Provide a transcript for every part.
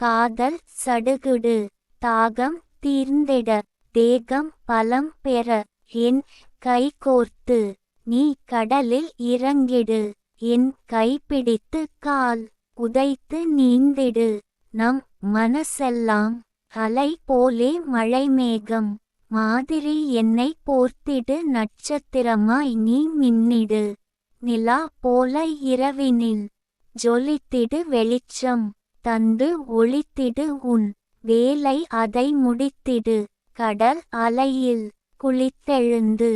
காதல் சடுகுடு. தாகம் தீர்ந்திட. தேகம் பலம் பெற. என் கை கோர்த்து. நீ கடலில் இறங்கிடு. என் கைப்பிடித்து கால் உதைத்து நீந்திடு. நம் மனசெல்லாம் அலை போலே மழைமேகம். மாதிரி என்னை போர்த்திடு. நட்சத்திரமாய் நீ மின்னிடு. நிலா போல இரவினில். ஜொலித்திடு வெளிச்சம். தந்து ஒளித்திடு உன் வேலை அதை முடித்திடு. கடல் அலையில் குளித்தெழுந்து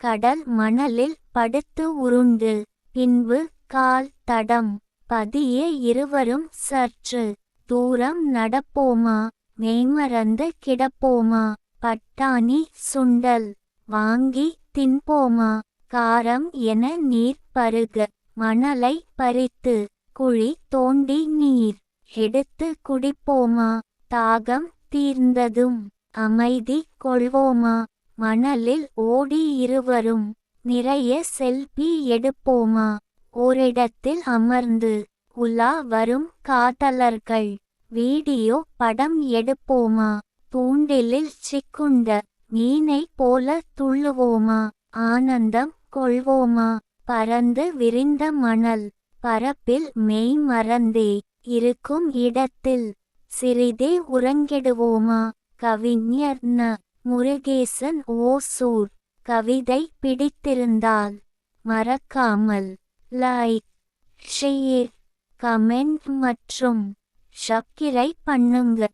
கடல் மணலில் படுத்து உருண்டு. பின்பு கால் தடம் பதிய இருவரும் சற்று தூரம் நடப்போமா? மெய்மறந்து கிடப்போமா? பட்டாணி சுண்டல் வாங்கி தின்போமா? காரம் என நீர் பருக மணலை பறித்து குழி தோண்டி நீர். எடுத்து குடிப்போமா? தாகம் தீர்ந்ததும் அமைதி கொள்வோமா? மணலில் ஓடி இருவரும் நிறைய செல்பி எடுப்போமா? ஓரிடத்தில் அமர்ந்து உலா வரும் காதலர்கள் வீடியோ படம் எடுப்போமா? தூண்டிலில் சிக்குண்ட மீனை போல துள்ளுவோமா? ஆனந்தம் கொள்வோமா? பறந்து விரிந்த மணல் பரப்பில் மெய் மறந்தே. இருக்கும் இடத்தில் சிறிதே உறங்கிடுவோமா? கவிஞர் ந. முருகேசன் ஓசூர். கவிதை பிடித்திருந்தால் மறக்காமல் லைக் ஷேர் கமெண்ட் மற்றும் சப்கிரை பண்ணுங்க.